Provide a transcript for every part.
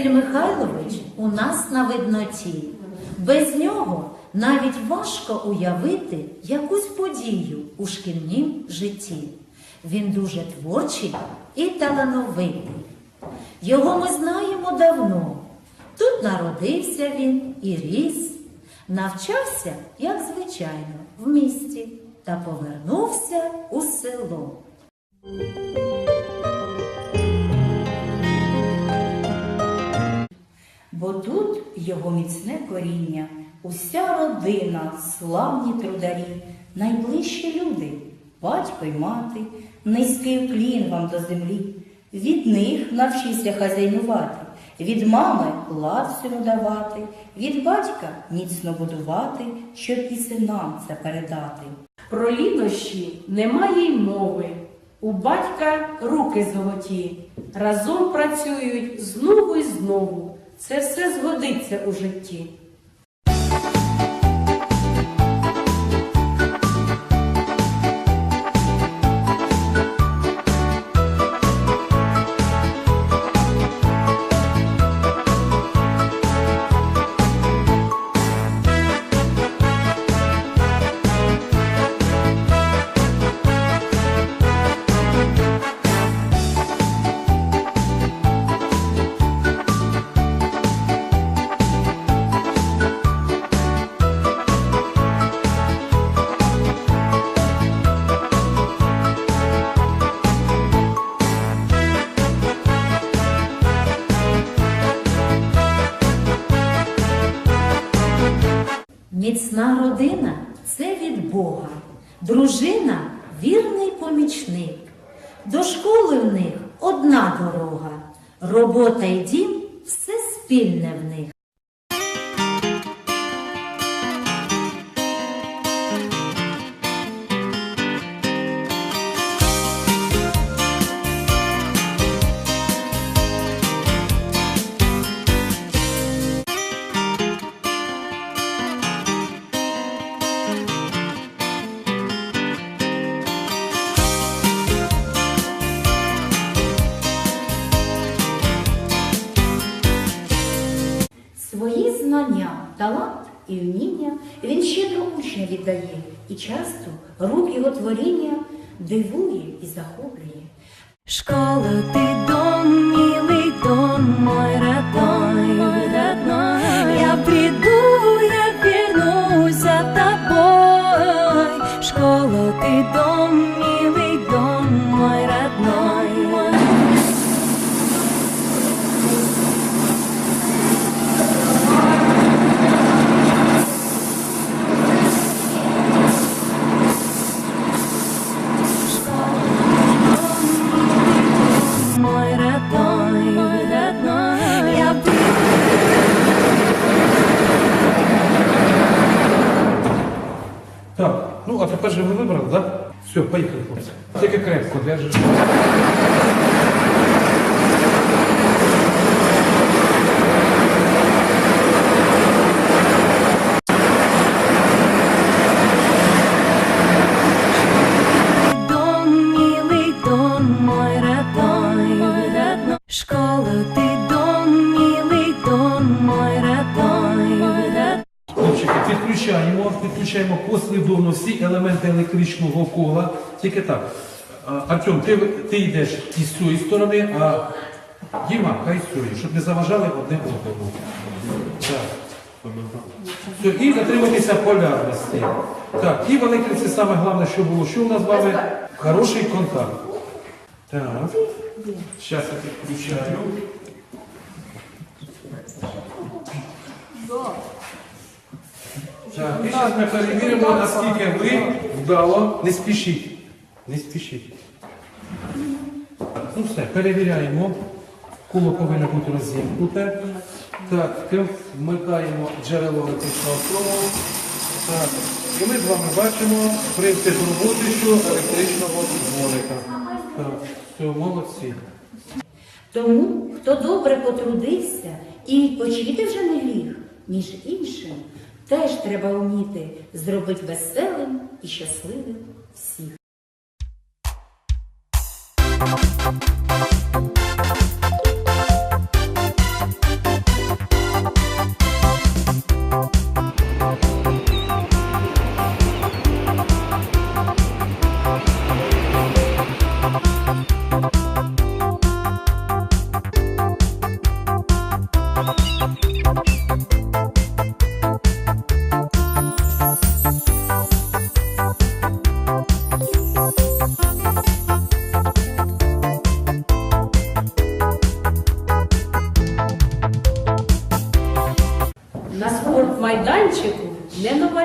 Василь Михайлович у нас на видноті. Без нього навіть важко уявити якусь подію у шкільнім житті. Він дуже творчий і талановитий. Його ми знаємо давно. Тут народився він і ріс, навчався, як звичайно, в місті та повернувся у село. Бо тут його міцне коріння, уся родина, славні трударі, найближчі люди, батько й мати, низький уклін вам до землі. Від них навчися хазяйнувати, від мами всьому давати, від батька міцно будувати, щоб і синам це передати. Про лінощі немає й мови. У батька руки золоті, разом працюють знову й знову. Це все згодиться у житті. Міцна родина це від Бога, дружина вірний помічник. До школи в них одна дорога, робота й дім все спільне в них. знання, талант і вміння він щедро учня віддає, і часто рук його творіння дивує і захоплює. Школа, ты дом, милый дом, мой родной, родной. Я приду, я вернусь за тобой. Школа, ты дом, милый а ви вибрали, так? Да? Все, поїхали, хлопці. Тільки крепко держиш. Підключаємо, послідовно всі елементи електричного кола. Тільки так. Артем, ти, ти йдеш із цієї сторони, а Діма, хай з цієї, щоб не заважали одне одному. Все, і дотримуйтеся полярності. Так, і в електриці саме головне, що було, що у нас з хороший контакт. Так. Зараз я підключаю. Так, і зараз ми перевіримо, наскільки ви вдало. Не спішіть. Не спішіть. Ну все, перевіряємо. Куло повинно бути розімкнуте. Так, вмикаємо джерело електричного струму. Так. І ми з вами бачимо принцип роботи що електричного дзвоника. Так, все, молодці. Тому, хто добре потрудився і відпочити вже не ліг, між іншим, теж треба вміти зробити веселим і щасливим всіх.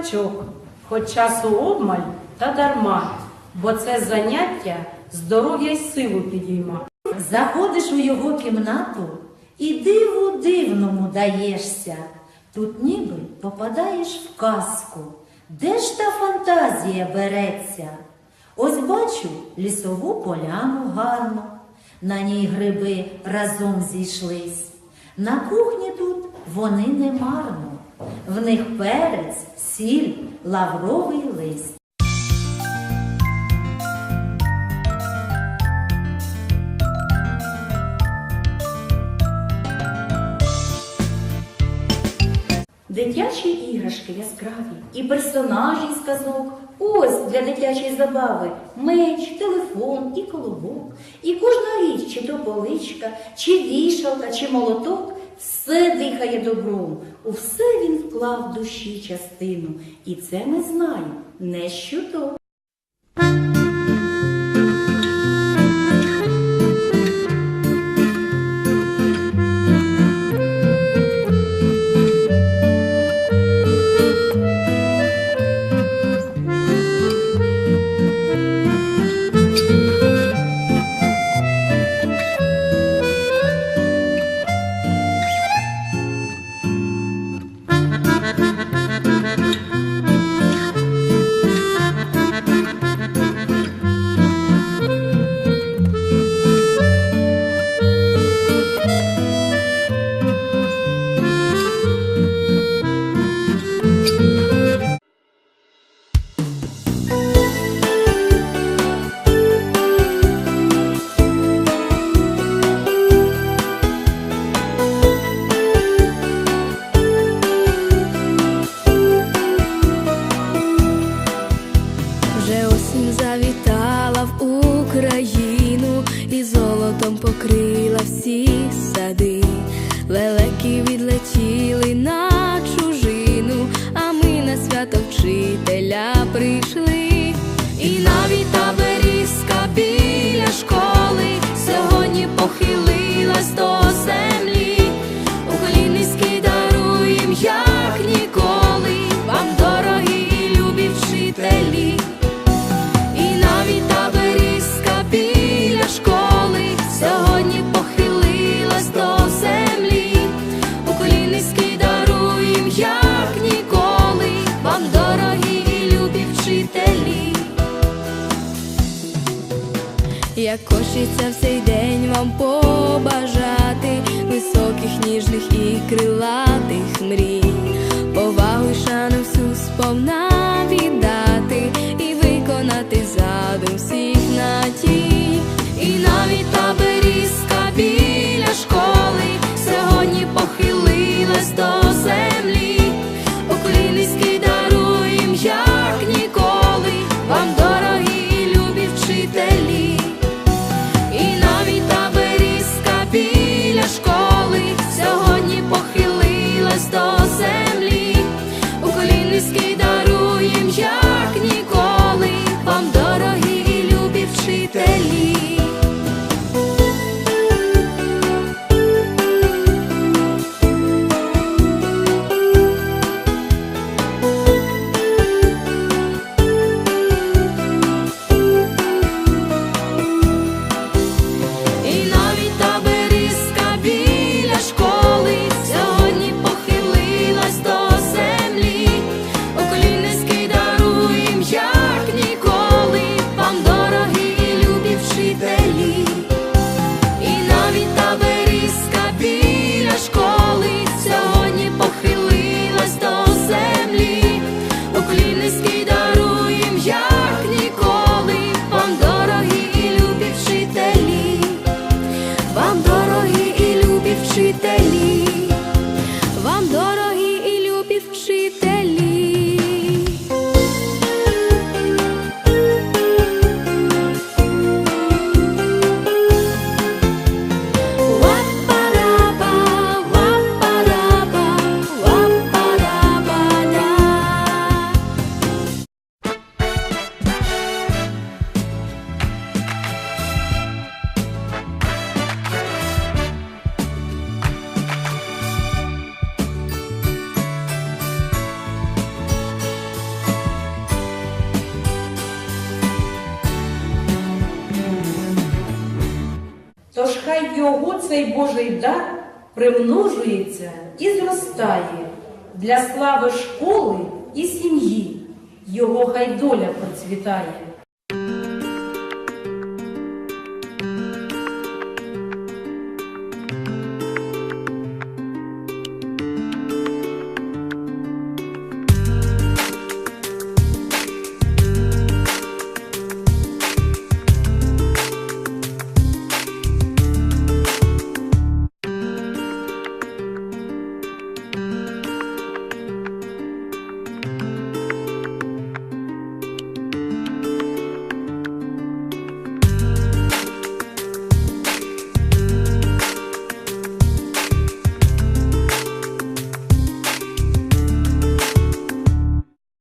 Кабачок, хоч часу обмаль та дарма, бо це заняття здоров'я й силу підійма. Заходиш у його кімнату і диву дивному даєшся. Тут ніби попадаєш в казку. Де ж та фантазія береться? Ось бачу лісову поляну гарну, на ній гриби разом зійшлись. На кухні тут вони не марно, в них перець, сіль, лавровий лист. Дитячі іграшки яскраві і персонажі з казок. Ось для дитячої забави меч, телефон і колобок. І кожна річ, чи то поличка, чи вішалка, чи молоток, все дихає добром. У все він вклав душі частину. І це ми знаємо не щодо. Вчителя прийшли. І навіть та берізка біля школи сьогодні похилилась до землі. Хочеться в цей день вам побажати високих, ніжних і крилатих мрій, повагу й шану всю сповна віддати і виконати задум всіх надій. І навіть та його цей Божий дар примножується і зростає для слави школи і сім'ї. Його хай доля процвітає.